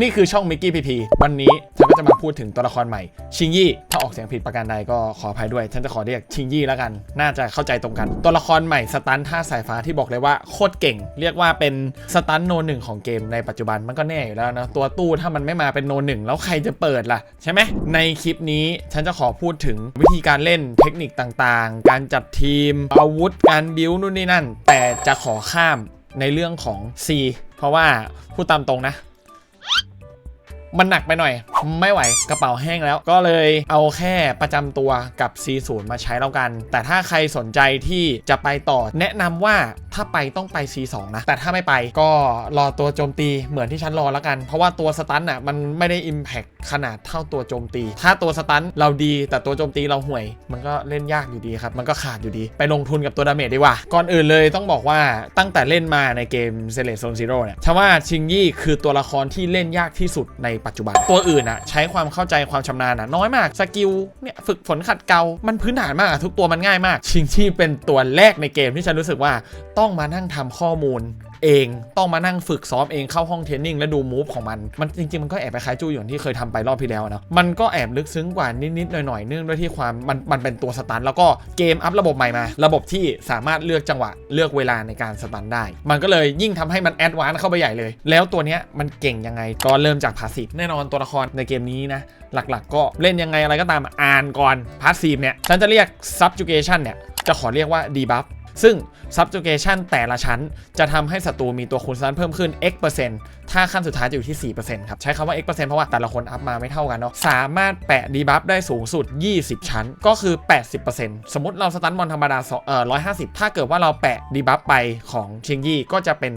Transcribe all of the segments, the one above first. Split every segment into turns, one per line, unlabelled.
นี่คือช่องมิกกี้พีพีวันนี้ฉันก็จะมาพูดถึงตัวละครใหม่ ชิงยี่ ถ้าออกเสียงผิดประการใดก็ขออภัยด้วย ฉันจะขอเรียกชิงยี่แล้วกัน น่าจะเข้าใจตรงกัน ตัวละครใหม่สตันท่าสายฟ้าที่บอกเลยว่าโคตรเก่ง เรียกว่าเป็นสตันโนหนึ่งของเกมในปัจจุบันมันก็แน่อยู่แล้วนะตัวตู้ถ้ามันไม่มาเป็นโนหนึ่งแล้วใครจะเปิดล่ะใช่ไหมในคลิปนี้ฉันจะขอพูดถึงวิธีการเล่นเทคนิคต่างๆ การจัดทีม อาวุธการบิวนู่นนี่นั่น แต่จะขอข้ามในเรื่องของ C เพราะว่าพูดตามตรงนะ มันหนักไปหน่อย ไม่ไหวกระเป๋าแห้งแล้ว ก็เลยเอาแค่ประจำตัวกับ C0 มาใช้แล้วกัน แต่ถ้าใครสนใจที่จะไปต่อ แนะนำว่าถ้าไปต้องไป C2 นะ แต่ถ้าไม่ไปก็รอตัวโจมตีเหมือนที่ฉันรอแล้วกัน เพราะว่าตัวสตันอะมันไม่ได้ Impact ขนาดเท่าตัวโจมตี ถ้าตัวสตันเราดีแต่ตัวโจมตีเราห่วย มันก็เล่นยากอยู่ดีครับ มันก็ขาดอยู่ดี ไปลงทุนกับตัวดาเมจดีกว่า ก่อนอื่นเลยต้องบอกว่าตั้งแต่เล่นมาในเกม z e l e t Zone Zero เนี่ยชาว่าชิงยี่คือตัวละครที่เล่นยากที่สุดในปัจจุบัน ตัวอื่นอะใช้ความเข้าใจความชำนาญอะน้อยมากสกิลเนี่ยฝึกฝนขัดเกลามันพื้นฐานมากทุกตัวมันง่ายมาก ชิงที่เป็นตัวแรกในเกมที่ฉันรู้สึกว่าต้องมานั่งทำข้อมูล เองต้องมานั่งฝึกซ้อมเองเข้าห้องเทรนนิ่งและดูมูฟของมันมันจริงๆมันก็แอบไปคล้ายจูอย่างที่เคยทำไปรอบที่แล้วนะมันก็แอบลึกซึ้งกว่านิดๆหน่อยๆเนื่องด้วยที่ความมันมันเป็นตัวสตันแล้วก็เกมอัพระบบใหม่มา ระบบที่สามารถเลือกจังหวะเลือกเวลาในการสตันได้ มันก็เลยยิ่งทำให้มันแอดวานซ์เข้าไปใหญ่เลย แล้วตัวเนี้ยมันเก่งยังไงก็เริ่มจากพาสซีฟแน่นอนตัวละครในเกมนี้นะหลักๆ ก็เล่นยังไงอะไรก็ตามอ่านก่อนพาสซีฟเนี่ยฉันจะเรียก subjugation เนี่ยจะขอเรียกว่า debuff ซึ่ง subjugation แต่ละชั้นจะทำให้ศัตรูมีตัวคูณสตันเพิ่มขึ้น x เปอร์เซ็นต์ ถ้าขั้นสุดท้ายจะอยู่ที่ 4%ครับ ใช้คำว่า x เปอร์เพราะว่าแต่ละคนอัพมาไม่เท่ากันเนาะ สามารถแปะ debuff ได้สูงสุด 20 ชั้น ก็คือ 80%สมมติเราสตันบอลธรรมดาเอ่อ150 ถ้าเกิดว่าเราแปะ debuff ไปของเชียงยี่ก็จะเป็น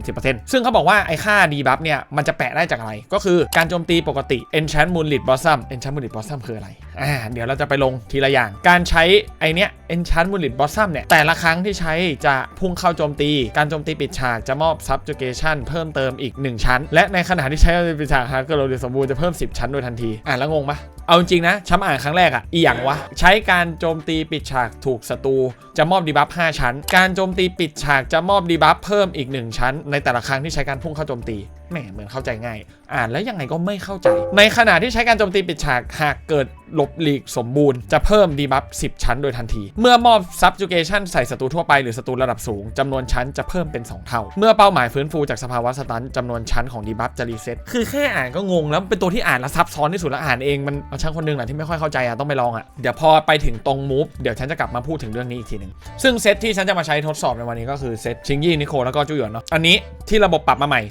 230%ซึ่งเขาบอกว่าไอ้ค่า debuff เนี่ย มันจะแปะได้จากอะไร ก็คือการโจมตีปกติ enchant moonlit blossom enchant moonlit blossom คืออะไร อ่า เดี๋ยวเราจะไปลงทีละอย่าง การใช้ไอเนี้ย enchant moonlit blossom เนี่ย แต่ละครั้งที่ใช้จะพุ่งเข้าโจมตี การโจมตีปิดฉากจะมอบ subjugation เพิ่มเติมอีก1ชั้น และในขณะที่ใช้เปิดฉากฮาร์เกอร์โรดสมบูรณ์จะเพิ่ม 10 ชั้นโดยทันที อ่านแล้วงงปะเอาจริงนะช้ำอ่านครั้งแรกอะอีหยังวะ ใช้การโจมตีปิดฉากถูกศัตรูจะมอบดีบัฟ5ชั้น การโจมตีปิดฉากจะมอบดีบัฟเพิ่มอีก 1 ชั้น ในแต่ละครั้งที่ใช้การพุ่งเข้าโจมตี แหมเหมือนเข้าใจง่าย อ่านแล้วยังไงก็ไม่เข้าใจ ในขณะที่ใช้การโจมตีปิดฉากหากเกิดหลบหลีกสมบูรณ์จะเพิ่มดีบัฟ 10 ชั้นโดยทันที เมื่อมอบ subjugation ใส่ศัตรูทั่วไปหรือศัตรูระดับสูงจำนวนชั้นจะเพิ่มเป็น 2 เท่า เมื่อเป้าหมายฟื้นฟูจากสภาวะสตันจำนวนชั้นของดีบัฟจะรีเซ็ตคือแค่อ่านก็งงแล้วเป็นตัวที่อ่านแล้วซับซ้อนที่สุดแล้วอ่านเองมันช่างคนหนึงแหละที่ไม่ค่อยเข้าใจอะต้องไปลองอะเดี๋ยวพอไปถึงตรงมูฟเดี๋ยวฉันจะกลับมาพูดถึงเรื่องนี้อีกทีหนึ่งซึ่งเซตที่ฉันจะมาใช้ทดสอบในวันนี้ก็คือเซตชิงยี่นิโคแล้วก็จุยหยวนเนาะอันนี้ที่ระบบปรับมาใหม่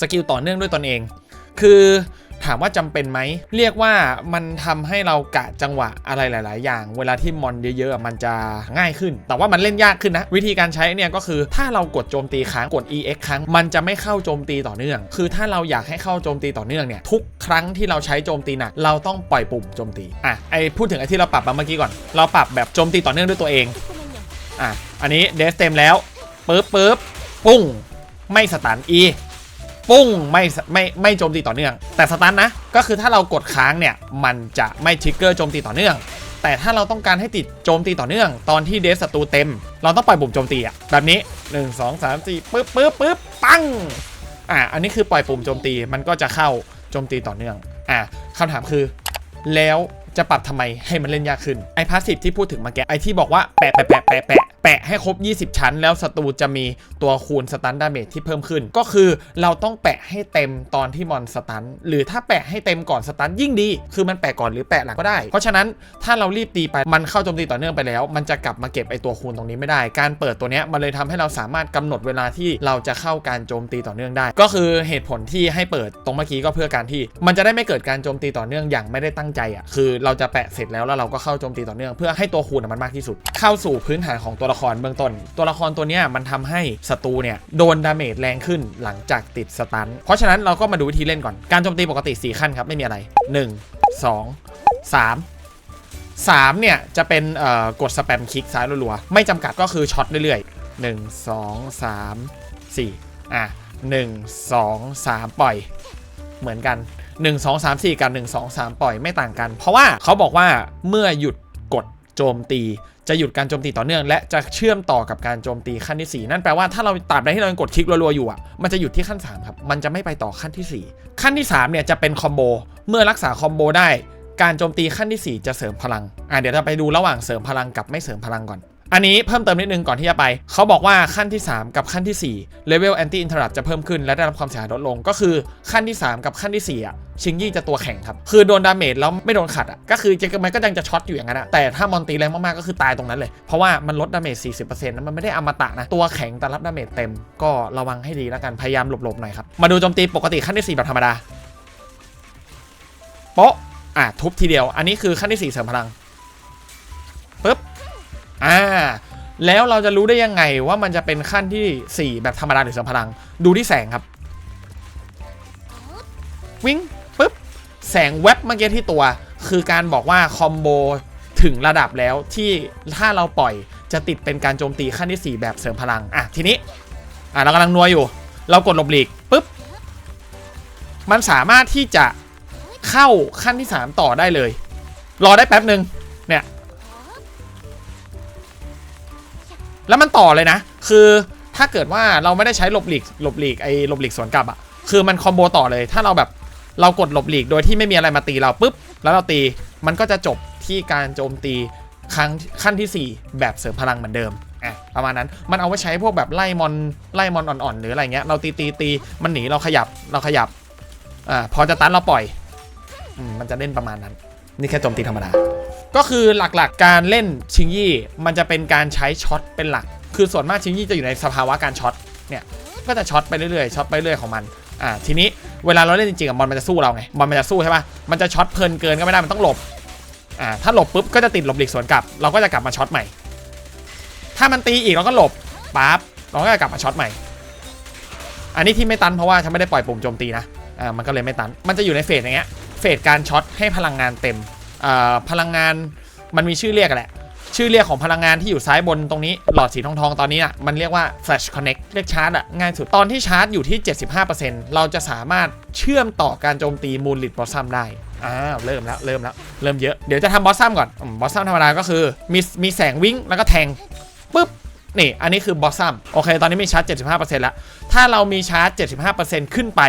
สกิลต่อเนื่องด้วยตนเอง คือถามว่าจำเป็นไหม เรียกว่ามันทำให้เรากะจังหวะอะไรหลาย ๆ อย่าง เวลาที่มอนเยอะ ๆ มันจะง่ายขึ้น แต่ว่ามันเล่นยากขึ้นนะ วิธีการใช้เนี่ยก็คือถ้าเรากดโจมตีค้างกด EX ครั้งมันจะไม่เข้าโจมตีต่อเนื่อง คือถ้าเราอยากให้เข้าโจมตีต่อเนื่องเนี่ย ทุกครั้งที่เราใช้โจมตีหนัก เราต้องปล่อยปุ่มโจมตี อะ ไอพูดถึงไอที่เราปรับมาเมื่อกี้ก่อน เราปรับแบบโจมตีต่อเนื่องด้วยตัวเอง อะ อันนี้เดสเต็มแล้วปึ๊บปึ๊บปุ้ง ไม่สตัน E ปุ้งไม่ไม่ไม่โจมตีต่อเนื่อง แต่สตันนะก็คือถ้าเรากดค้างเนี่ยมันจะไม่ทริกเกอร์โจมตีต่อเนื่อง แต่ถ้าเราต้องการให้ติดโจมตีต่อเนื่อง ตอนที่เดสศัตรูเต็ม เราต้องปล่อยปุ่มโจมตีอะแบบนี้ 1 2 3 4ปึ๊บปึ๊บปึ๊บปังอะอันนี้คือปล่อยปุ่มโจมตีมันก็จะเข้าโจมตีต่อเนื่องอะคำถามคือ แล้วจะปรับทำไมให้มันเล่นยากขึ้นไอ้พาสซีฟที่พูดถึงมาแกไอ้ที่บอกว่าแปะแปะแปะแปะ แปะให้ครบ 20 ชั้น แล้วศัตรูจะมีตัวคูณสตันดาเมจที่เพิ่มขึ้น ก็คือเราต้องแปะให้เต็มตอนที่มอนสตัน หรือถ้าแปะให้เต็มก่อนสตันยิ่งดี คือมันแปะก่อนหรือแปะหลังก็ได้ เพราะฉะนั้นถ้าเรารีบตีไปมันเข้าโจมตีต่อเนื่องไปแล้ว มันจะกลับมาเก็บไอตัวคูณตรงนี้ไม่ได้ การเปิดตัวเนี้ยมันเลยทำให้เราสามารถกำหนดเวลาที่เราจะเข้าการโจมตีต่อเนื่องได้ ก็คือเหตุผลที่ให้เปิดตรงเมื่อกี้ก็เพื่อการที่ มันจะได้ไม่เกิดการโจมตีต่อเนื่องอย่างไม่ได้ตั้งใจอะคือเราจะแปะเสร็จแล้วแล้วเราก็เข้าโจมตีต่อเนื่อง เพื่อให้ตัวคูณมันมากที่สุด เข้าสู่พื้นฐานของตัวละครเบื้องต้น ตัวละครตัวนี้มันทำให้ศัตรูเนี่ยโดนดาเมจแรงขึ้นหลังจากติดสตัน เพราะฉะนั้นเราก็มาดูวิธีเล่นก่อน การโจมตีปกติ 4 ขั้นครับ ไม่มีอะไร 1 2 3 3 เนี่ย จะเป็นกดสแปมคลิกซ้ายรัวๆ ไม่จำกัดก็คือช็อตเรื่อยๆ 1 2 3 4 อะ 1 2 3 ปล่อย เหมือนกัน 1 2 3 4 กับ 1 2 3 ปล่อยไม่ต่างกัน เพราะว่าเขาบอกว่าเมื่อหยุดกดโจมตี จะหยุดการโจมตีต่อเนื่อง และจะเชื่อมต่อกับการโจมตีขั้นที่ 4 นั่นแปลว่าถ้าเราตราบใดที่เรายังกดคลิกรัวๆอยู่อะมันจะหยุดที่ขั้น 3 ครับ มันจะไม่ไปต่อขั้นที่ 4 ขั้นที่3เนี่ยจะเป็นคอมโบเมื่อรักษาคอมโบได้การโจมตีขั้นที่ 4 จะเสริมพลัง อะเดี๋ยวเราไปดูระหว่างเสริมพลังกับไม่เสริมพลังก่อน อันนี้เพิ่มเติมนิดนึงก่อนที่จะไป เขาบอกว่าขั้นที่ 3 กับขั้นที่4เลเวลแอนตี้อินเทอร์รัจะเพิ่มขึ้นและได้รับความเสียหายลดลง ก็คือขั้นที่ 3 กับขั้นที่4อะชิงยี่จะตัวแข็งครับ คือโดนดาเมจแล้วไม่โดนขัดอะก็คือจะมันก็ยังจะช็อตอยู่อย่างนั้นอะแต่ถ้ามอนตีแรงมากๆก็คือตายตรงนั้นเลย เพราะว่ามันลดดาเมจ 40%นะมันไม่ได้อมตะนะ ตัวแข็งแต่รับดาเมจเต็ม ก็ระวังให้ดีแล้วกันพยายามหลบๆหน่อยครับมาดูโจมตีปกติขั้นที่4แบบธรรมดาโป๊ะอะทุบทีเดียว อันนี้คือขั้นที่4เสริมพลังปึ๊บ อ่าแล้วเราจะรู้ได้ยังไงว่ามันจะเป็นขั้นที่ 4 แบบธรรมดาหรือเสริมพลัง ดูที่แสงครับ วิ่งปึ๊บ แสงแวบเมื่อกี้ที่ตัว คือการบอกว่าคอมโบถึงระดับแล้วที่ถ้าเราปล่อยจะติดเป็นการโจมตีขั้นที่ 4 แบบเสริมพลัง อะ ทีนี้ อะเรากำลังนัวอยู่ เรากดหลบหลีกปึ๊บ มันสามารถที่จะเข้าขั้นที่ 3 ต่อได้เลย รอได้แป๊บหนึ่ง แล้วมันต่อเลยนะ คือถ้าเกิดว่าเราไม่ได้ใช้หลบหลีกหลบหลีกไอ้หลบหลีกสวนกลับอะคือมันคอมโบต่อเลย ถ้าเราแบบเรากดหลบหลีกโดยที่ไม่มีอะไรมาตีเราปุ๊บ แล้วเราตีมันก็จะจบที่การโจมตีครั้งขั้นที่ 4 แบบเสริมพลังเหมือนเดิมอะประมาณนั้น มันเอาไว้ใช้พวกแบบไล่มอนไล่มอนอ่อนๆหรืออะไรเงี้ย เราตีตีตีมันหนีเราขยับเราขยับอ่าพอจะตันเราปล่อยอืมมันจะเล่นประมาณนั้น นี่แค่โจมตีธรรมดา ก็คือหลักๆการเล่นชิงยี่มันจะเป็นการใช้ช็อตเป็นหลัก คือส่วนมากชิงยี่จะอยู่ในสภาวะการช็อตเนี่ยก็จะช็อตไปเรื่อยๆช็อตไปเรื่อยของมันอ่าทีนี้เวลาเราเล่นจริงๆอะบอลมันจะสู้เราไงบอลมันจะสู้ใช่ปะมันจะช็อตเพลินเกินก็ไม่ได้มันต้องหลบอ่าถ้าหลบปุ๊บก็จะติดหลบหลีกสวนกลับ เราก็จะกลับมาช็อตใหม่ ถ้ามันตีอีกเราก็หลบปั๊บเราก็จะกลับมาช็อตใหม่ อันนี้ที่ไม่ตันเพราะว่าฉันไม่ได้ปล่อยปุ่มโจมตีนะอ่ามันก็เลยไม่ตันมันจะอยู่ในเฟสอย่างเงี้ย เฟสการช็อตให้พลังงานเต็มพลังงานมันมีชื่อเรียกอะแหละ ชื่อเรียกของพลังงานที่อยู่ซ้ายบนตรงนี้หลอดสีทองทองตอนนี้อะมันเรียกว่า flash connect เรียกชาร์จอะง่ายสุด ตอนที่ชาร์จอยู่ที่ 75%เราจะสามารถเชื่อมต่อการโจมตีมูลลิดบอสซัมได้อ้าวเริ่มแล้วเริ่มแล้วเริ่มเยอะเดี๋ยวจะทำบอสซัมก่อนบอสซัมธรรมดาก็คือมีมีแสงวิ่งแล้วก็แทงปุ๊บนี่อันนี้คือบอสซัมโอเค ตอนนี้มีชาร์จ 75%แล้วถ้าเรามีชาร์จ 75%ขึ้นไป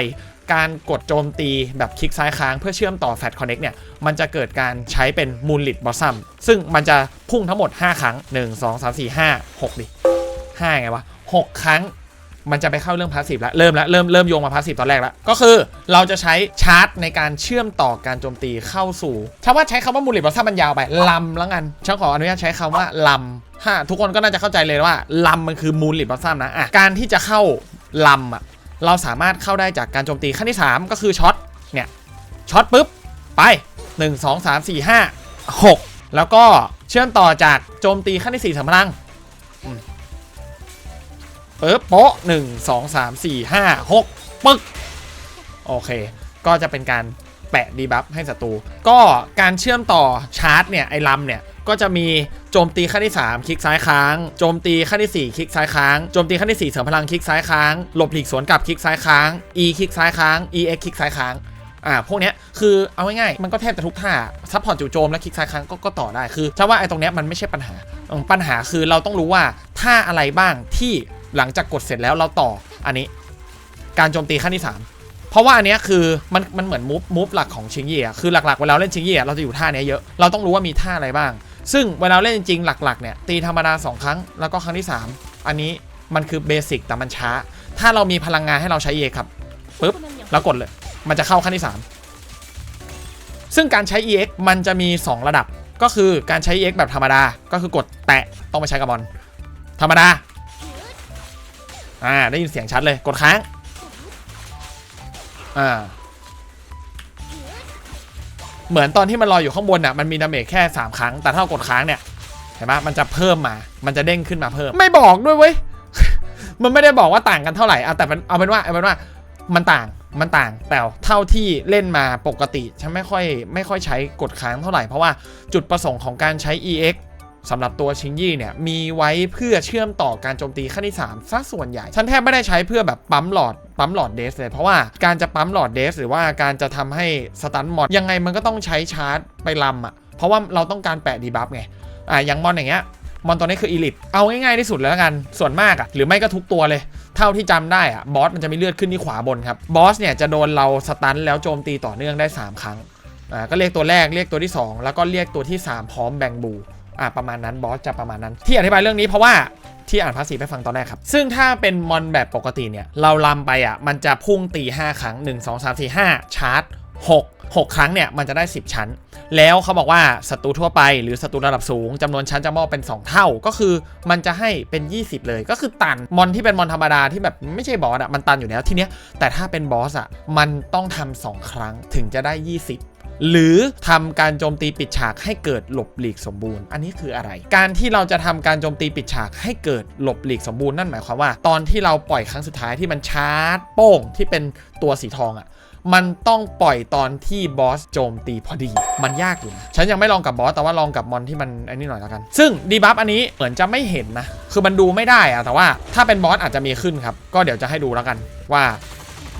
การกดโจมตีแบบคลิกซ้ายค้างเพื่อเชื่อมต่อแฟ t คอนเน็กเนี่ย มันจะเกิดการใช้เป็นมูลลิดบอสซัมซึ่งมันจะพุ่งทั้งหมด 5 ครั้ง 1 2 3 4 5 6ดิ5ไงวะ 6 ครั้งมันจะไปเข้าเรื่องพาสซีฟแล้ว เริ่มแล้ว เริ่มเริ่มโยงมาพาสซีฟตอนแรกแล้ว ก็คือเราจะใช้ชาร์จในการเชื่อมต่อการโจมตีเข้าสู่ถ้าว่าใช้คำว่ามูลลิดบอสซัมมันยาวไปลำแล้วกันฉันขออนุญาตใช้คำว่าลำถ้าทุกคนก็น่าจะเข้าใจเลยว่าลำมันคือมูลลิดบอสซัมนะอะการที่จะเข้าลำอะ เราสามารถเข้าได้จากการโจมตีขั้นที่ 3 ก็คือช็อตเนี่ยช็อตปุ๊บไป 1 2 3 4 5 6 แล้วก็เชื่อมต่อจากโจมตีขั้นที่4สำพลังอืมปึ๊บโป๊ะ1 2 3 4 5 6ปึ๊กโอเค ก็จะเป็นการแปะดีบัฟให้ศัตรูก็การเชื่อมต่อชาร์จเนี่ยไอ้ลำเนี่ยก็จะมีโจมตีขั้นที่ 3 คลิกซ้ายค้าง โจมตีขั้นที่ 4 คลิกซ้ายค้าง โจมตีขั้นที่4เสริมพลังคลิกซ้ายค้าง หลบหลีกสวนกลับคลิกซ้ายค้าง E คลิกซ้ายค้าง EX คลิกซ้ายค้างอ่าพวกเนี้ยคือเอาง่ายๆมันก็แทบจะทุกท่าซัพพอร์ตจู่โจมและคลิกซ้ายค้างก็ก็ต่อได้คือถ้าว่าไอ้ตรงเนี้ยมันไม่ใช่ปัญหาปัญหาคือเราต้องรู้ว่าท่าอะไรบ้างที่หลังจากกดเสร็จแล้วเราต่ออันนี้ การโจมตีขั้นที่ 3 เพราะว่าอันเนี้ยคือมันมันเหมือนมูฟมูฟหลักของชิงเย่อะคือหลักๆเวลาเล่นชิงเย่เราจะอยู่ท่าเนี้ยเยอะเราต้องรู้ว่ามีท่าอะไรบ้าง ซึ่งเวลาเล่นจริงๆหลักๆเนี่ยตีธรรมดา 2 ครั้งแล้วก็ครั้งที่ 3 อันนี้มันคือเบสิกแต่มันช้า ถ้าเรามีพลังงานให้เราใช้เอครับปุ๊บแล้วกดเลย มันจะเข้าขั้นที่ 3 ซึ่งการใช้ EX มันจะมี 2 ระดับก็คือการใช้ EX แบบธรรมดาก็คือกดแตะต้องไปใช้กับบอลธรรมดาอ่าได้ยินเสียงชัดเลยกดค้างอ่า เหมือนตอนที่มันลอยอยู่ข้างบนอะมันมีดาเมจแค่ 3 ครั้ง แต่ถ้าเรากดค้างเนี่ยเห็นไหมมันจะเพิ่มมา มันจะเด้งขึ้นมาเพิ่ม ไม่บอกด้วยเว้ย มันไม่ได้บอกว่าต่างกันเท่าไหร่เอาแต่มันเอาเป็นว่าเอาเป็นว่ามันต่างมันต่างแต่เท่าที่เล่นมาปกติฉันไม่ค่อยไม่ค่อยใช้กดค้างเท่าไหร่เพราะว่าจุดประสงค์ของการใช้ EX สำหรับตัวชิงยี่เนี่ยมีไว้เพื่อเชื่อมต่อการโจมตีขั้นที่3ซะส่วนใหญ่ ฉันแทบไม่ได้ใช้เพื่อแบบปั๊มหลอดปั๊มหลอดเดสเลยเพราะว่าการจะปั๊มหลอดเดสหรือว่าการจะทำให้สตันมอนยังไงมันก็ต้องใช้ชาร์จไปลำอะเพราะว่าเราต้องการแปะดีบัฟไงอะอย่างมอนอย่างเงี้ยมอนตัวนี้คืออีลิทเอาง่ายๆที่สุดแล้วกันส่วนมากอะหรือไม่ก็ทุกตัวเลย เท่าที่จำได้อะบอสมันจะมีเลือดขึ้นที่ขวาบนครับบอสเนี่ยจะโดนเราสตันแล้วโจมตีต่อเนื่องได้ 3 ครั้งอ่าก็เรียกตัวแรกเรียกตัวที่ 2 แล้วก็เรียกตัวที่ 3 พร้อมแบงบู อ่าประมาณนั้นบอสจะประมาณนั้น ที่อธิบายเรื่องนี้เพราะว่าที่อ่านภาษีไปฟังตอนแรกครับ ซึ่งถ้าเป็นมอนแบบปกติเนี่ย เราลำไปอะ มันจะพุ่งตี 5 ครั้ง 1 2 3 4 5 ชาร์จ 6 6 ครั้งเนี่ย มันจะได้ 10 ชั้น แล้วเขาบอกว่าศัตรูทั่วไปหรือศัตรูระดับสูงจำนวนชั้นจะมอบเป็น 2 เท่า ก็คือมันจะให้เป็น 20 เลย ก็คือตัน มอนที่เป็นมอนธรรมดาที่แบบไม่ใช่บอสอะ มันตันอยู่แล้วทีเนี้ย แต่ถ้าเป็นบอสอะ มันต้องทำสองครั้งถึงจะได้ 20 หรือทำการโจมตีปิดฉากให้เกิดหลบหลีกสมบูรณ์ อันนี้คืออะไร การที่เราจะทำการโจมตีปิดฉากให้เกิดหลบหลีกสมบูรณ์นั่นหมายความว่า ตอนที่เราปล่อยครั้งสุดท้ายที่มันชาร์จโป้งที่เป็นตัวสีทองอะมันต้องปล่อยตอนที่บอสโจมตีพอดี มันยากอยู่นะฉันยังไม่ลองกับบอส แต่ว่าลองกับมอนที่มันอ้นี่หน่อยแล้วกัน ซึ่งดีบัฟอันนี้เหมือนจะไม่เห็นนะ คือมันดูไม่ได้อะแต่ว่าถ้าเป็นบอสอาจจะมีขึ้นครับ ก็เดี๋ยวจะให้ดูแล้วกันว่า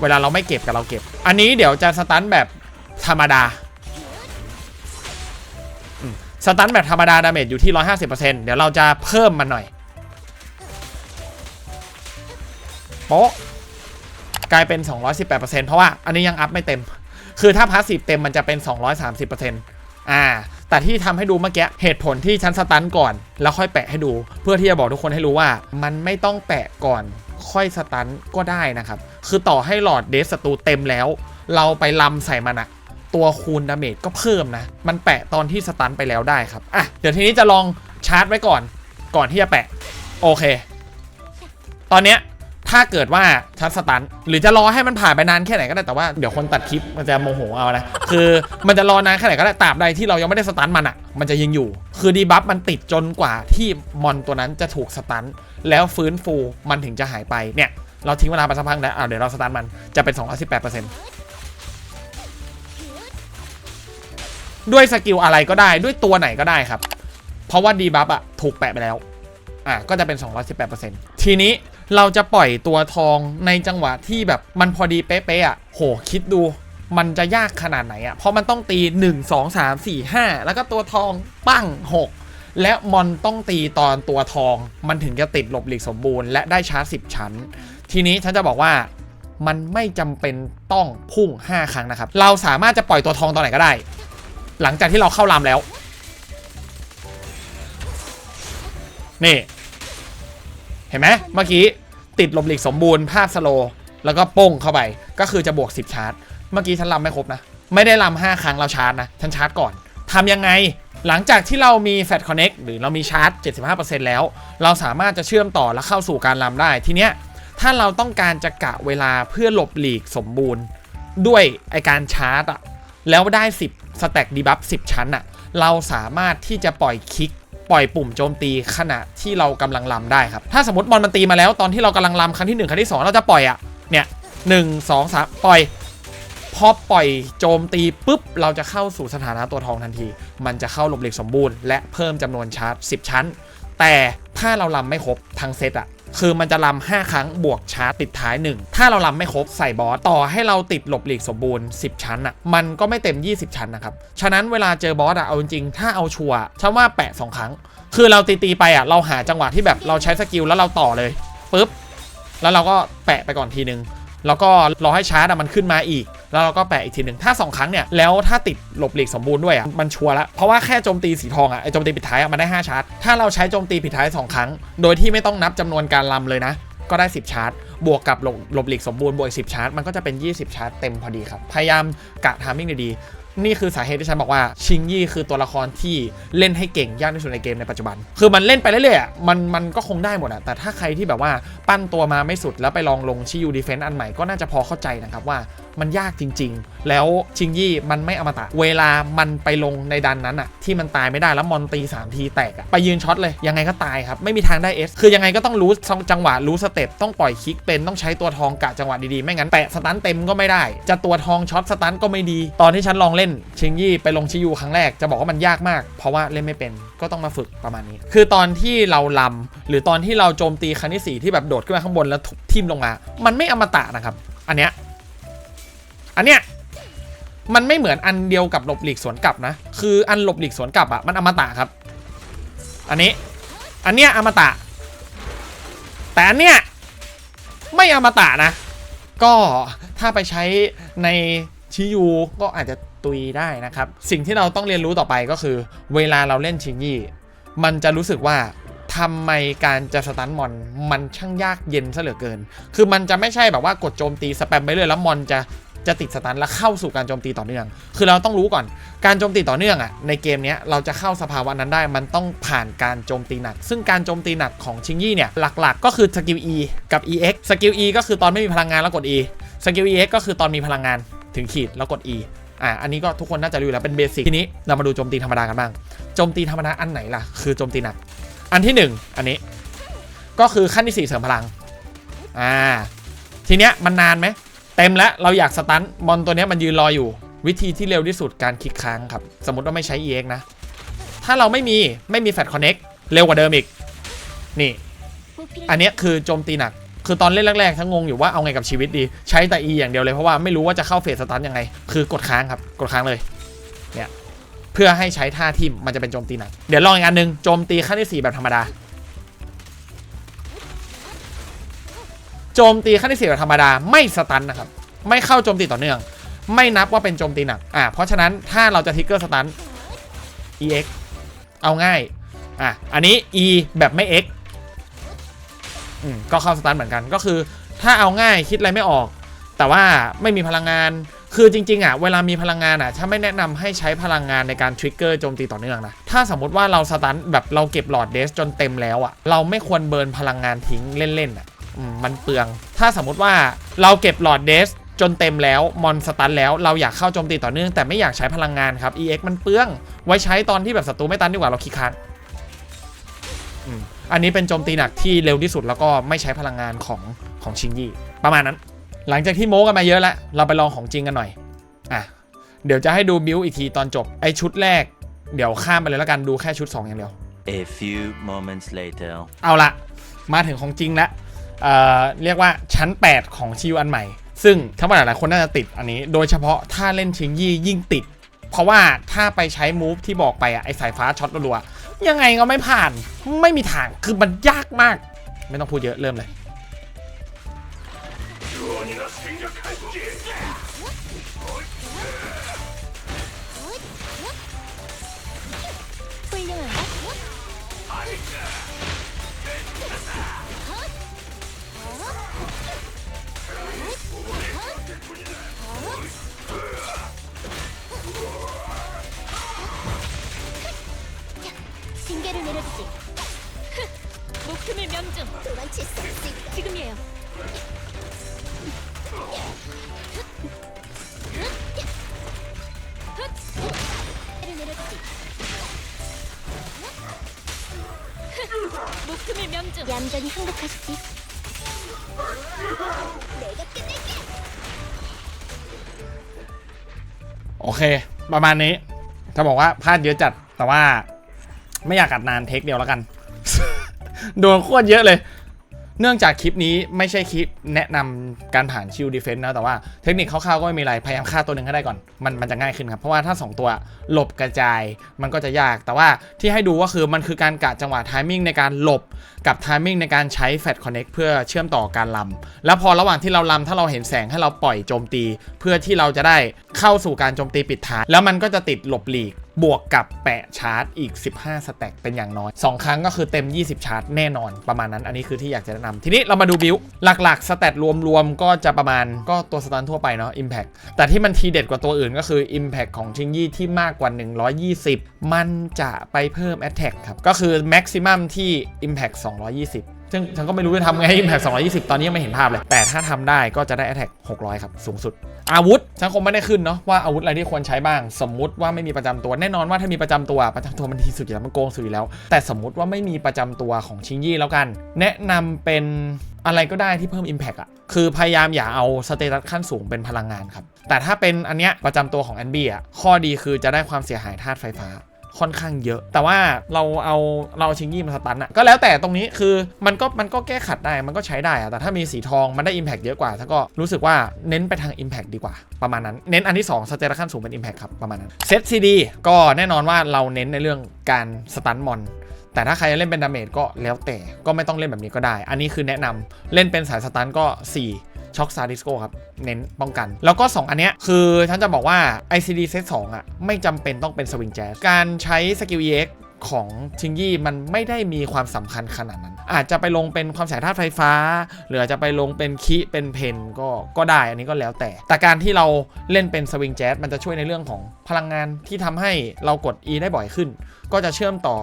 เวลาเราไม่เก็บกับเราเก็บ อันนี้เดี๋ยวจะสตันแบบธรรมดา สตันแบบธรรมดาดาเมจอยู่ที่ 150%เดี๋ยวเราจะเพิ่มมันหน่อยโป๊ะกลายเป็น 218%เพราะว่าอันนี้ยังอัพไม่เต็ม คือถ้าพาสซีฟเต็มมันจะเป็น 230%อ่า แต่ที่ทำให้ดูเมื่อกี้เหตุผลที่ฉันสตันก่อน แล้วค่อยแปะให้ดู เพื่อที่จะบอกทุกคนให้รู้ว่า มันไม่ต้องแปะก่อนค่อยสตันก็ได้นะครับ คือต่อให้หลอดเดสศัตรูเต็มแล้ว เราไปลำใส่มันอะ ตัวคูณดาเมจก็เพิ่มนะ มันแปะตอนที่สตันไปแล้วได้ครับ อะ เดี๋ยวทีนี้จะลองชาร์จไว้ก่อน ก่อนที่จะแปะ โอเค ตอนเนี้ยถ้าเกิดว่าชัดสตัน หรือจะรอให้มันผ่านไปนานแค่ไหนก็ได้แต่ว่าเดี๋ยวคนตัดคลิปมันจะโมโหเอานะ คือมันจะรอนานแค่ไหนก็ได้ตราบใดที่เรายังไม่ได้สตันมันอะ มันจะยังอยู่ คือดีบัฟมันติดจนกว่าที่มอนตัวนั้นจะถูกสตัน แล้วฟื้นฟูมันถึงจะหายไปเนี่ยเราทิ้งเวลาไปสักพักแล้วอ่าเดี๋ยวเราสตันมัน จะเป็น 218% ด้วยสกิลอะไรก็ได้ด้วยตัวไหนก็ได้ครับ เพราะว่าดีบัฟอะถูกแปะไปแล้วอะก็จะเป็น 218%ทีนี้เราจะปล่อยตัวทองในจังหวะที่แบบมันพอดีเป๊ะๆอะโหคิดดูมันจะยากขนาดไหนอะเพราะมันต้องตี 1 2 3 4 5 แล้วก็ตัวทองปั้ง 6 และมอนต้องตีตอนตัวทองมันถึงจะติดหลบหลีกสมบูรณ์และได้ชาร์จ10 ชั้น ทีนี้ฉันจะบอกว่ามันไม่จำเป็นต้องพุ่ง 5 ครั้งนะครับ เราสามารถจะปล่อยตัวทองตอนไหนก็ได้ หลังจากที่เราเข้าลามแล้ว นี่ เห็นไหมเมื่อกี้ติดลบหลีกสมบูรณ์ภาพสโล แล้วก็ป้งเข้าไป ก็คือจะบวก 10 ชาร์จ เมื่อกี้ฉันลำไม่ครบนะ ไม่ได้ลำ5ครั้งเราชาร์จนะ ฉันชาร์จก่อนทำยังไงหลังจากที่เรามีแฟ t Connect หรือเรามีชาร์จ 75%แล้ว เราสามารถจะเชื่อมต่อและเข้าสู่การลำได้ ทีเนี้ย ถ้าเราต้องการจะกะเวลาเพื่อหลบหลีกสมบูรณ์ ด้วยไอการชาร์จอะ แล้วได้ 10สแต็กดีบัฟ10 ชั้นอะเราสามารถที่จะปล่อยคลิกปล่อยปุ่มโจมตีขณะที่เรากำลังลำได้ครับ ถ้าสมมติมอนมันตีมาแล้วตอนที่เรากำลังลำครั้งที่ 1 ครั้งที่ 2 เราจะปล่อยอะเนี่ยหนึ่งสองสามปล่อยพอปล่อยโจมตีปุ๊บ เราจะเข้าสู่สถานะตัวทองทันที มันจะเข้าหลบเหล็กสมบูรณ์และเพิ่มจำนวนชาร์จ 10 ชั้น แต่ถ้าเราลำไม่ครบทั้งเซตอะ คือมันจะลำ5ครั้งบวกชาร์จติดท้าย 1 ถ้าเราลำไม่ครบใส่บอสต่อให้เราติดหลบหลีกสมบูรณ์ 10 ชั้นอะมันก็ไม่เต็ม 20 ชั้นนะครับ ฉะนั้นเวลาเจอบอสอะเอาจริงๆถ้าเอาชัวร์ฉันว่าแปะ 2 ครั้ง คือเราตีตีๆไปอะเราหาจังหวะที่แบบเราใช้สกิลแล้วเราต่อเลยปุ๊บแล้วเราก็แปะไปก่อนทีนึง แล้วก็รอให้ชาร์จมันขึ้นมาอีก แล้วเราก็แปะอีกทีหนึ่งถ้า 2 ครั้งเนี่ย แล้วถ้าติดหลบหลีกสมบูรณ์ด้วยอะมันชัวร์ละเพราะว่าแค่โจมตีสีทองอะไอโจมตีปิดท้ายอะมันได้ 5 ชาร์จ ถ้าเราใช้โจมตีปิดท้าย 2 ครั้ง โดยที่ไม่ต้องนับจำนวนการลำเลยนะ ก็ได้ 10 ชาร์จ บวกกับหลบหลบหลีกสมบูรณ์บวกอีก10 ชาร์จ มันก็จะเป็น 20 ชาร์จเต็มพอดีครับ พยายามกะทามมิ่งดีๆ นี่คือสาเหตุที่ฉันบอกว่าชิงยี่คือตัวละครที่เล่นให้เก่งยากที่สุดในเกมในปัจจุบัน คือมันเล่นไปเรื่อยๆอะมันมันก็คงได้หมดอะแต่ถ้าใครที่แบบว่าปั้นตัวมาไม่สุดแล้วไปลองลงชิยูดีเฟนต์อันใหม่ก็น่าจะพอเข้าใจนะครับว่า มันยากจริง ๆ แล้วชิงยี่มันไม่อมตะ เวลามันไปลงในดันนั้นอะที่มันตายไม่ได้แล้วมอนตี3ทีแตกอะไปยืนช็อตเลยยังไงก็ตายครับ ไม่มีทางได้เอสคือยังไงก็ต้องรู้จังหวะรู้สเต็ปต้องปล่อยคลิกเป็นต้องใช้ตัวทองกะจังหวะดีๆ ไม่งั้นแปะสตันเต็มก็ไม่ได้ จะตัวทองช็อตสตันก็ไม่ดี ตอนที่ฉันลองเล่นชิงยี่ไปลงชิยูครั้งแรกจะบอกว่ามันยากมาก เพราะว่าเล่นไม่เป็นก็ต้องมาฝึกประมาณนี้ คือตอนที่เราลำหรือตอนที่เราโจมตีครั้งที่สีที่แบบโดดขึ้นมาข้างบนแล้วทุบทิ่มลงมา มันไม่อมตะนะครับ อันเนี้ย อันเนี้ยมันไม่เหมือนอันเดียวกับหลบหลีกสวนกลับนะ คืออันหลบหลีกสวนกลับอะมันอมตะครับ อันนี้ อันเนี้ยอมตะ แต่อันเนี้ยไม่อมตะนะ ก็ถ้าไปใช้ในชิยูก็อาจจะตุยได้นะครับ สิ่งที่เราต้องเรียนรู้ต่อไปก็คือ เวลาเราเล่นชิงยี่ มันจะรู้สึกว่าทำไมการจะสตันมอนมันช่างยากเย็นซะเหลือเกิน คือมันจะไม่ใช่แบบว่ากดโจมตีสแปมไปเรื่อยแล้วมอนจะ จะติดสตันแล้วเข้าสู่การโจมตีต่อเนื่อง คือเราต้องรู้ก่อน การโจมตีต่อเนื่องอะในเกมนี้เราจะเข้าสภาวะนั้นได้ มันต้องผ่านการโจมตีหนัก ซึ่งการโจมตีหนักของชิงยี่เนี่ยหลักๆ ก็คือสกิล E กับ EX สกิล E ก็คือตอนไม่มีพลังงานแล้วกด E สกิล EX ก็คือตอนมีพลังงานถึงขีดแล้วกด E อะอันนี้ก็ทุกคนน่าจะรู้อยู่แล้วเป็นเบสิกทีนี้เรามาดูโจมตีธรรมดากันบ้าง โจมตีธรรมดาอันไหนล่ะ คือโจมตีหนัก อันที่หนึ่งอันนี้ ก็คือขั้นที่สี่เสริมพลัง อ่า ทีเนี้ยมันนานไหม เต็มแล้วเราอยากสตันมอนตัวนี้มันยืนรออยู่ วิธีที่เร็วที่สุดการคลิกค้างครับ สมมติว่าไม่ใช้ EX นะ ถ้าเราไม่มีไม่มีแฟลชคอนเน็กเร็วกว่าเดิมอีก นี่ อันนี้คือโจมตีหนัก คือตอนเล่นแรกๆ ทั้งงงอยู่ว่าเอาไงกับชีวิตดี ใช้แต่ E อย่างเดียวเลยเพราะว่าไม่รู้ว่าจะเข้าเฟสสตันยังไง คือกดค้างครับ กดค้างเลย เนี่ย เพื่อให้ใช้ท่าทิมมันจะเป็นโจมตีหนัก เดี๋ยวลองอีกอันหนึ่งโจมตีขั้นที่4แบบธรรมดา จมตีขั้นที่4แบบธรรมดาไม่สตันนะครับ ไม่เข้าโจมตีต่อเนื่อง ไม่นับว่าเป็นโจมตีหนักอ่าเพราะฉะนั้นถ้าเราจะทิกเกอร์สตัน EX เอาง่ายอะอันนี้ E แบบไม่ X อืมก็เข้าสตันเหมือนกันก็คือ ถ้าเอาง่ายคิดอะไรไม่ออก แต่ว่าไม่มีพลังงานคือจริงๆอะเวลามีพลังงานอะถ้าไม่แนะนำให้ใช้พลังงานในการทริกเกอร์โจมตีต่อเนื่องนะถ้าสมมติว่าเราสตันแบบเราเก็บหลอดเดสจนเต็มแล้วอะเราไม่ควรเบิร์นพลังงานทิ้งเล่นๆอะ มมันเปลือง ถ้าสมมติว่าเราเก็บหลอดเดสจนเต็มแล้วมอนสตันแล้วเราอยากเข้าโจมตีต่อเนื่องแต่ไม่อยากใช้พลังงานครับ EX มันเปลือง ไว้ใช้ตอนที่แบบศัตรูไม่ตันดีกว่าเราคีย์ค้างอืมอันนี้เป็นโจมตีหนักที่เร็วที่สุดแล้วก็ไม่ใช้พลังงานของของชิงยี่ ประมาณนั้น หลังจากที่โม้กันมาเยอะแล้ว เราไปลองของจริงกันหน่อย อะ เดี๋ยวจะให้ดูบิวอีกทีตอนจบ ไอชุดแรก เดี๋ยวข้ามไปเลยแล้วกันดูแค่ชุด 2 อย่างเดียว
A few moments later.
เอาละมาถึงของจริงแล้ว เอ่อเรียกว่าชั้น 8 ของชิวอันใหม่ ซึ่งถ้าว่าหลายๆคนน่าจะติดอันนี้ โดยเฉพาะถ้าเล่นชิงยี่ยิ่งติด เพราะว่าถ้าไปใช้มูฟที่บอกไปอะไอสายฟ้าช็อตรัวๆยังไงก็ไม่ผ่านไม่มีทางคือมันยากมาก ไม่ต้องพูดเยอะเริ่มเลย
징계를 내려주지.
목숨의 명중
도망칠 수 없을
지금이에요.
징계를 내려주지.
목숨의 명중
얌전히 항복하시지.
โอเค ประมาณนี้ จะบอกว่าพลาดเยอะจัด แต่ว่า ไม่อยากกัดนานเทคเดียวแล้วกัน โดนโคตรเยอะเลย เนื่องจากคลิปนี้ไม่ใช่คลิปแนะนำการผ่านชิลดีเฟนต์นะ แต่ว่าเทคนิคคร่าวๆก็ไม่มีอะไร พยายามฆ่าตัวหนึ่งให้ได้ก่อน มันมันจะง่ายขึ้นครับ เพราะว่าถ้า 2 ตัวหลบกระจายมันก็จะยาก แต่ว่าที่ให้ดูก็คือมันคือการกะจังหวะทมิ่งในการหลบกับทามมิ่งในการใช้แฟลชคอนเน็กเพื่อเชื่อมต่อการลำแล้วพอระหว่างที่เราลำถ้าเราเห็นแสงให้เราปล่อยโจมตี เพื่อที่เราจะได้เข้าสู่การโจมตีปิดท้ายแล้วมันก็จะติดหลบหลีกบวกกับแปะชาร์จอีก 15 สแต็กเป็นอย่างน้อย 2 ครั้งก็คือเต็ม 20 ชาร์จแน่นอนประมาณนั้น อันนี้คือที่อยากจะแนะนำทีนี้เรามาดูบิลหลักๆ สแตทรวมๆ ก็จะประมาณก็ตัวสตันทั่วไปเนาะ Impact แต่ที่มันทีเด็ดกว่าตัวอื่นก็คือ Impact ของชิงยี่ที่มากกว่า 120 มันจะไปเพิ่ม Attack ครับ ก็คือ Maximum ที่ Impact 220 ซึ่งฉันก็ไม่รู้จะทำไงให้ Impact 220 ตอนนี้ยังไม่เห็นภาพเลย แต่ถ้าทำได้ก็จะได้ Attack 600 ครับ สูงสุด อาวุธ ฉันคงไม่ได้ขึ้นเนาะว่าอาวุธอะไรที่ควรใช้บ้าง สมมุติว่าไม่มีประจำตัวแน่นอนว่าถ้ามีประจำตัวประจำตัวมันดีสุดอยู่แล้วมันโกงสุดอยู่แล้ว แต่สมมุติว่าไม่มีประจำตัวของชิงยี่แล้วกัน แนะนำเป็นอะไรก็ได้ที่เพิ่ม Impact อะคือพยายามอย่าเอาสเตตัสขั้นสูงเป็นพลังงานครับ แต่ถ้าเป็นอันเนี้ยประจำตัวของแอนบี้อะข้อดีคือจะได้ความเสียหายธาตุไฟฟ้า ค่อนข้างเยอะ แต่ว่าเราเอาเราเอาชิงยี่มาสตันอะก็แล้วแต่ตรงนี้คือมันก็มันก็แก้ขัดได้มันก็ใช้ได้อะแต่ถ้ามีสีทองมันได้ Impact เยอะกว่าถ้าก็รู้สึกว่าเน้นไปทาง Impact ดีกว่า ประมาณนั้น เน้นอันที่2สเตตัสขั้นสูงเป็น Impact ครับประมาณนั้นเซตซีดีก็แน่นอนว่าเราเน้นในเรื่องการสตันมอนแต่ถ้าใครจะเล่นเป็นดาเมจก็แล้วแต่ก็ไม่ต้องเล่นแบบนี้ก็ได้ อันนี้คือแนะนำเล่นเป็นสายสตันก็ 4 ช็อกซาดิสโกครับ เน้นป้องกัน แล้วก็ 2 อันเนี้ยคือฉันจะบอกว่า ICD เซต2อะไม่จำเป็นต้องเป็นสวิงแจ๊สการใช้สกิล EX ของชิงยี่มันไม่ได้มีความสำคัญขนาดนั้น อาจจะไปลงเป็นความสายธาตุไฟฟ้า หรืออาจจะไปลงเป็นคิเป็นเพนก็ก็ได้อันนี้ก็แล้วแต่ แต่การที่เราเล่นเป็นสวิงแจ๊สมันจะช่วยในเรื่องของพลังงานที่ทำให้เรากด E ได้บ่อยขึ้น ก็จะเชื่อมต่อ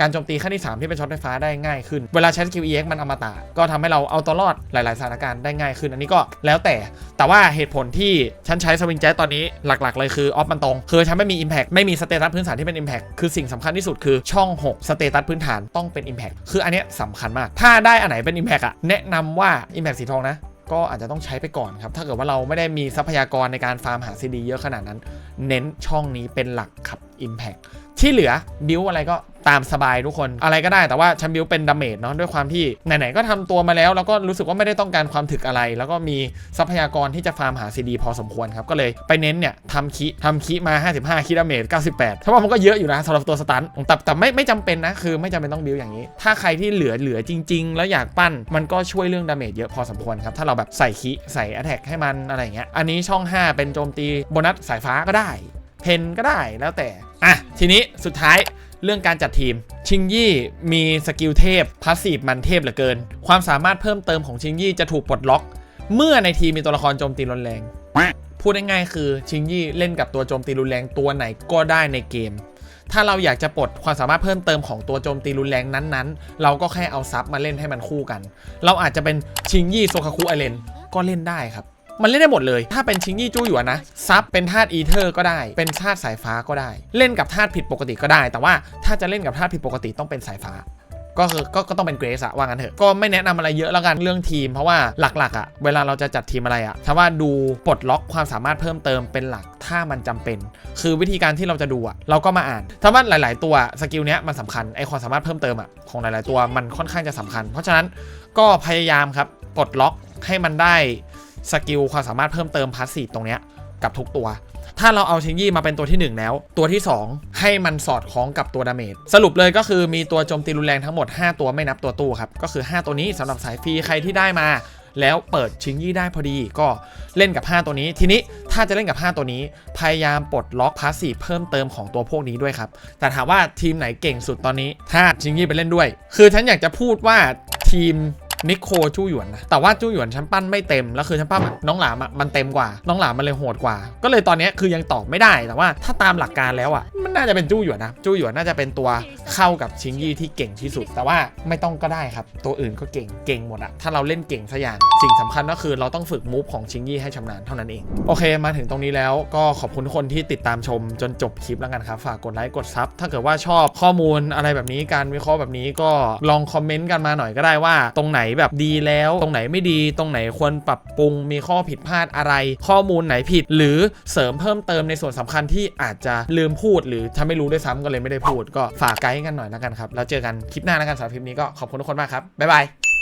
การโจมตีขั้นที่ 3 ที่เป็นช็อตไฟฟ้าได้ง่ายขึ้น เวลาใช้สกิล EX มันอมตะก็ทำให้เราเอาตัวรอดหลาย ๆ สถานการณ์ได้ง่ายขึ้น อันนี้ก็แล้วแต่ แต่ว่าเหตุผลที่ฉันใช้สวิงแจ๊ตอนนี้หลัก ๆ เลยคือออฟมันตรง คือฉันไม่มี Impact ไม่มีสเตตัสพื้นฐานที่เป็น Impact คือสิ่งสำคัญที่สุดคือช่อง 6 สเตตัสพื้นฐานต้องเป็น Impact คืออันเนี้ยสำคัญมาก ถ้าได้อันไหนเป็น Impact อะแนะนำว่า Impact สีทองนะก็อาจจะต้องใช้ไปก่อนครับ ถ้าเกิดว่าเราไม่ได้มีทรัพยากรในการฟาร์มหาซีดีเยอะขนาดนั้น เน้นช่องนี้เป็นหลักครับ Impact ที่เหลือบิวอะไรก็ ตามสบายทุกคน อะไรก็ได้แต่ว่าฉันบิวเป็นดาเมจเนาะด้วยความที่ไหนๆก็ทำตัวมาแล้ว แล้วก็รู้สึกว่าไม่ได้ต้องการความถึกอะไร แล้วก็มีทรัพยากรที่จะฟาร์มหาซีดีพอสมควรครับ ก็เลยไปเน้นเนี่ยทำคิทำคิมา 55 คิดาเมจ 98ถ้าว่ามันก็เยอะอยู่นะสำหรับตัวสตันแต่แต่ไม่ไม่จำเป็นนะคือไม่จำเป็นต้องบิวอย่างนี้ ถ้าใครที่เหลือเหลือจริง ๆ แล้วอยากปั้นมันก็ช่วยเรื่องดาเมจเยอะพอสมควรครับถ้าเราแบบใส่คิใส่อ t แทกให้มันอะไรเงี้ยอันนี้ช่อง 5 เป็นโจมตีโบนัสสายฟ้าก็ได้ เพนก็ได้แล้วแต่ อะ ทีนี้สุดท้ายเรื่องการจัดทีม ชิงยี่มีสกิลเทพพาสซีฟมันเทพเหลือเกิน ความสามารถเพิ่มเติมของชิงยี่จะถูกปลดล็อก เมื่อในทีมมีตัวละครโจมตีรุนแรง พูดง่ายๆคือชิงยี่เล่นกับตัวโจมตีรุนแรงตัวไหนก็ได้ในเกม ถ้าเราอยากจะปลดความสามารถเพิ่มเติมของตัวโจมตีรุนแรงนั้นๆ เราก็แค่เอาซับมาเล่นให้มันคู่กัน เราอาจจะเป็นชิงยี่โซคาคุไอเลนก็เล่นได้ครับ มันเล่นได้หมดเลย ถ้าเป็นชิงยี่จู้หยวนนะซับเป็นธาตุอีเทอร์ก็ได้ เป็นธาตุสายฟ้าก็ได้ เล่นกับธาตุผิดปกติก็ได้ แต่ว่าถ้าจะเล่นกับธาตุผิดปกติต้องเป็นสายฟ้าก็คือก็ก็ต้องเป็นเกรซอะว่างั้นเถอะ ก็ไม่แนะนำอะไรเยอะแล้วกันเรื่องทีม เพราะว่าหลักๆอะเวลาเราจะจัดทีมอะไรอะถ้าว่าดูปลดล็อกความสามารถเพิ่มเติมเป็นหลักถ้ามันจำเป็น คือวิธีการที่เราจะดูอะเราก็มาอ่าน ถ้าว่าหลาย ๆ ตัวสกิลเนี้ยมันสำคัญไอความสามารถเพิ่มเติมอะของหลาย ๆ ตัวมันค่อนข้างจะสำคัญ เพราะฉะนั้นก็พยายามครับปลดล็อกให้มันได้ สกิลความสามารถเพิ่มเติมพาสซีฟตรงเนี้ยกับทุกตัว ถ้าเราเอาชิงยี่มาเป็นตัวที่ 1 แล้ว ตัวที่ 2 ให้มันสอดคล้องกับตัวดาเมจสรุปเลยก็คือมีตัวโจมตีรุนแรงทั้งหมด 5 ตัวไม่นับตัวตู้ครับ ก็คือ 5 ตัวนี้สำหรับสายฟรีใครที่ได้มา แล้วเปิดชิงยี่ได้พอดีก็เล่นกับ 5 ตัวนี้ ทีนี้ถ้าจะเล่นกับ 5 ตัวนี้ พยายามปลดล็อกพาสซีฟเพิ่มเติมของตัวพวกนี้ด้วยครับแต่ถามว่าทีมไหนเก่งสุดตอนนี้ ถ้าชิงยี่ไปเล่นด้วย คือฉันอยากจะพูดว่าทีม นิโคจู้หยวนนะแต่ว่าจู้หยวนฉันปั้นไม่เต็มแล้วคือฉันปั้นน้องหลามอะมันเต็มกว่า น้องหลามมันเลยโหดกว่า ก็เลยตอนนี้คือยังตอบไม่ได้แต่ว่าถ้าตามหลักการแล้วอะมันน่าจะเป็นจู้หยวนนะจู้หยวนน่าจะเป็นตัวเข้ากับชิงยี่ที่เก่งที่สุด แต่ว่าไม่ต้องก็ได้ครับ ตัวอื่นก็เก่งเก่งหมดอะถ้าเราเล่นเก่งสักอย่างสิ่งสำคัญก็คือเราต้องฝึกมูฟของชิงยี่ให้ชำนาญเท่านั้นเองโอเค มาถึงตรงนี้แล้วก็ขอบคุณทุกคนที่ติดตามชมจนจบคลิปแล้วกันครับฝากกดไลค์กดซับถ้าเกิดว่าชอบข้อมูลอะไรแบบนี้การวิเคราะห์แบบนี้ก็ลองคอมเมนต์กันมาหน่อยก็ได้ว่าตรงไหนแบบดีแล้ว ตรงไหนไม่ดี ตรงไหนควรปรับปรุง มีข้อผิดพลาดอะไร ข้อมูลไหนผิด หรือเสริมเพิ่มเติมในส่วนสำคัญที่อาจจะลืมพูด หรือถ้าไม่รู้ด้วยซ้ำก็เลยไม่ได้พูด ก็ฝากไกด์กันหน่อยแล้วกันครับ แล้วเจอกันคลิปหน้าแล้วกันสำหรับคลิปนี้ก็ขอบคุณทุกคนมากครับบ๊ายบาย